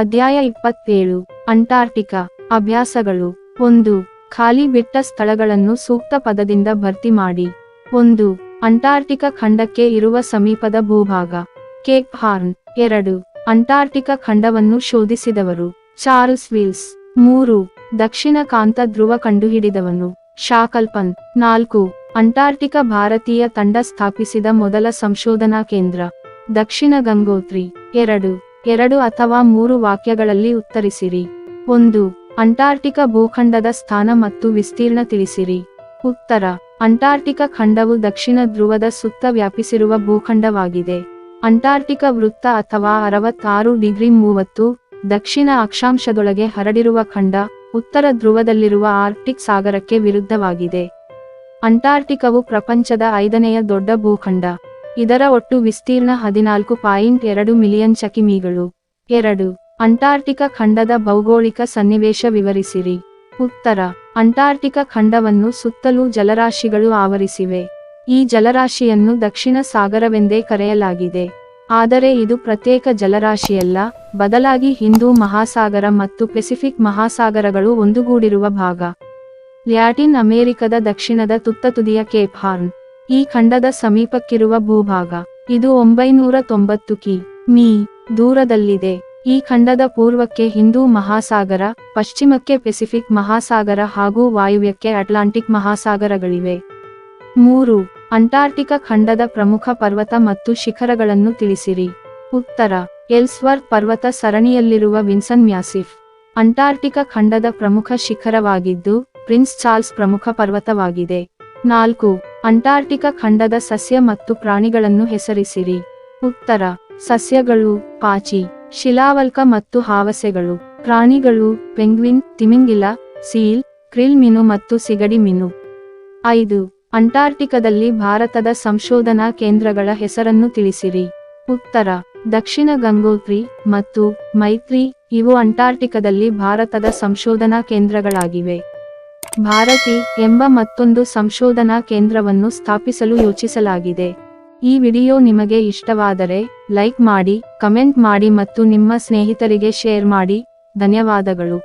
ಅಧ್ಯಾಯ ಇಪ್ಪತ್ತೇಳು ಅಂಟಾರ್ಟಿಕಾ ಅಭ್ಯಾಸಗಳು. ಒಂದು, ಖಾಲಿ ಬಿಟ್ಟ ಸ್ಥಳಗಳನ್ನು ಸೂಕ್ತ ಪದದಿಂದ ಭರ್ತಿ ಮಾಡಿ. ಒಂದು ಅಂಟಾರ್ಟಿಕಾ ಖಂಡಕ್ಕೆ ಇರುವ ಸಮೀಪದ ಭೂಭಾಗ. Cape Horn. ಎರಡು ಅಂಟಾರ್ಟಿಕಾ ಖಂಡವನ್ನು ಶೋಧಿಸಿದವರು. Charles Wilkes. ಮೂರು, ದಕ್ಷಿಣ ಕಾಂತ ಧ್ರುವ ಕಂಡುಹಿಡಿದವನು. ಶಾಕಲ್ಪನ್. ನಾಲ್ಕು ಅಂಟಾರ್ಟಿಕಾ ಭಾರತೀಯ ತಂಡ ಸ್ಥಾಪಿಸಿದ ಮೊದಲ ಸಂಶೋಧನಾ ಕೇಂದ್ರ. ದಕ್ಷಿಣ ಗಂಗೋತ್ರಿ. ಎರಡು ಎರಡು ಅಥವಾ ಮೂರು ವಾಕ್ಯಗಳಲ್ಲಿ ಉತ್ತರಿಸಿರಿ. ಒಂದು, ಅಂಟಾರ್ಟಿಕಾ ಭೂಖಂಡದ ಸ್ಥಾನ ಮತ್ತು ವಿಸ್ತೀರ್ಣ ತಿಳಿಸಿರಿ. ಉತ್ತರ, ಅಂಟಾರ್ಟಿಕಾ ಖಂಡವು ದಕ್ಷಿಣ ಧ್ರುವದ ಸುತ್ತ ವ್ಯಾಪಿಸಿರುವ ಭೂಖಂಡವಾಗಿದೆ. ಅಂಟಾರ್ಟಿಕಾ ವೃತ್ತ ಅಥವಾ ಅರವತ್ತಾರು ಡಿಗ್ರಿ ಮೂವತ್ತು, ದಕ್ಷಿಣ ಅಕ್ಷಾಂಶದೊಳಗೆ ಹರಡಿರುವ ಖಂಡ, ಉತ್ತರ ಧ್ರುವದಲ್ಲಿರುವ ಆರ್ಕ್ಟಿಕ್ ಸಾಗರಕ್ಕೆ ವಿರುದ್ಧವಾಗಿದೆ. ಅಂಟಾರ್ಟಿಕವು ಪ್ರಪಂಚದ ಐದನೆಯ ದೊಡ್ಡ ಭೂಖಂಡ. ಇದರ ಒಟ್ಟು ವಿಸ್ತೀರ್ಣ ಹದಿನಾಲ್ಕು ಪಾಯಿಂಟ್ ಎರಡು ಮಿಲಿಯನ್ ಚಕಿಮಿಗಳು. ಎರಡು. ಅಂಟಾರ್ಟಿಕ ಖಂಡದ ಭೌಗೋಳಿಕ ಸನ್ನಿವೇಶ ವಿವರಿಸಿರಿ. ಉತ್ತರ. ಅಂಟಾರ್ಟಿಕ ಖಂಡವನ್ನು ಸುತ್ತಲೂ ಜಲರಾಶಿಗಳು ಆವರಿಸಿವೆ. ಈ ಜಲರಾಶಿಯನ್ನು ದಕ್ಷಿಣ ಸಾಗರವೆಂದೇ ಕರೆಯಲಾಗಿದೆ. ಆದರೆ ಇದು ಪ್ರತ್ಯೇಕ ಜಲರಾಶಿಯಲ್ಲ, ಬದಲಾಗಿ ಹಿಂದೂ ಮಹಾಸಾಗರ ಮತ್ತು ಪೆಸಿಫಿಕ್ ಮಹಾಸಾಗರಗಳು ಒಂದುಗೂಡಿರುವ ಭಾಗ. ಲ್ಯಾಟಿನ್ ಅಮೆರಿಕದ ದಕ್ಷಿಣದ ತುತ್ತತುದಿಯ ಕೇಪ್ ಹಾರ್ನ್. ಈ ಖಂಡದ ಸಮೀಪಕ್ಕಿರುವ ಭೂಭಾಗ. ಇದು ಒಂಬೈನೂರ ತೊಂಬತ್ತು ಕಿ. ಮೀ. ದೂರದಲ್ಲಿದೆ. ಈ ಖಂಡದ ಪೂರ್ವಕ್ಕೆ ಹಿಂದೂ ಮಹಾಸಾಗರ, ಪಶ್ಚಿಮಕ್ಕೆ ಪೆಸಿಫಿಕ್ ಮಹಾಸಾಗರ ಹಾಗೂ ವಾಯುವ್ಯಕ್ಕೆ ಅಟ್ಲಾಂಟಿಕ್ ಮಹಾಸಾಗರಗಳಿವೆ. ಮೂರು. ಅಂಟಾರ್ಟಿಕಾ ಖಂಡದ ಪ್ರಮುಖ ಪರ್ವತ ಮತ್ತು ಶಿಖರಗಳನ್ನು ತಿಳಿಸಿರಿ. ಉತ್ತರ. ಎಲ್ಸ್ವರ್ಕ್ ಪರ್ವತ ಸರಣಿಯಲ್ಲಿರುವ ವಿನ್ಸನ್ ಮ್ಯಾಸಿಫ್. ಅಂಟಾರ್ಟಿಕಾ ಖಂಡದ ಪ್ರಮುಖ ಶಿಖರವಾಗಿದ್ದು, ಪ್ರಿನ್ಸ್ ಚಾರ್ಲ್ಸ್ ಪ್ರಮುಖ ಪರ್ವತವಾಗಿದೆ. ನಾಲ್ಕು. ಅಂಟಾರ್ಟಿಕಾ ಖಂಡದ ಸಸ್ಯ ಮತ್ತು ಪ್ರಾಣಿಗಳನ್ನು ಹೆಸರಿಸಿರಿ. ಉತ್ತರ, ಸಸ್ಯಗಳು, ಪಾಚಿ, ಶಿಲಾವಲ್ಕ ಮತ್ತು ಹಾವಸೆಗಳು, ಪ್ರಾಣಿಗಳು, ಪೆಂಗ್ವಿನ್, ತಿಮಿಂಗಿಲ, ಸೀಲ್, ಕ್ರಿಲ್ ಮೀನು ಮತ್ತು ಸಿಗಡಿ ಮೀನು. ಐದು, ಅಂಟಾರ್ಟಿಕಾದಲ್ಲಿ ಭಾರತದ ಸಂಶೋಧನಾ ಕೇಂದ್ರಗಳ ಹೆಸರನ್ನು ತಿಳಿಸಿರಿ. ಉತ್ತರ, ದಕ್ಷಿಣ ಗಂಗೋತ್ರಿ ಮತ್ತು ಮೈತ್ರಿ, ಇವು ಅಂಟಾರ್ಟಿಕಾದಲ್ಲಿ ಭಾರತದ ಸಂಶೋಧನಾ ಕೇಂದ್ರಗಳಾಗಿವೆ. ಭಾರತಿ ಎಂಬ ಮತ್ತೊಂದು ಸಂಶೋಧನಾ ಕೇಂದ್ರವನ್ನು ಸ್ಥಾಪಿಸಲು ಯೋಚಿಸಲಾಗಿದೆ. ಈ ವಿಡಿಯೋ ನಿಮಗೆ ಇಷ್ಟವಾದರೆ ಲೈಕ್ ಮಾಡಿ, ಕಮೆಂಟ್ ಮಾಡಿ ಮತ್ತು ನಿಮ್ಮ ಸ್ನೇಹಿತರಿಗೆ ಶೇರ್ ಮಾಡಿ. ಧನ್ಯವಾದಗಳು.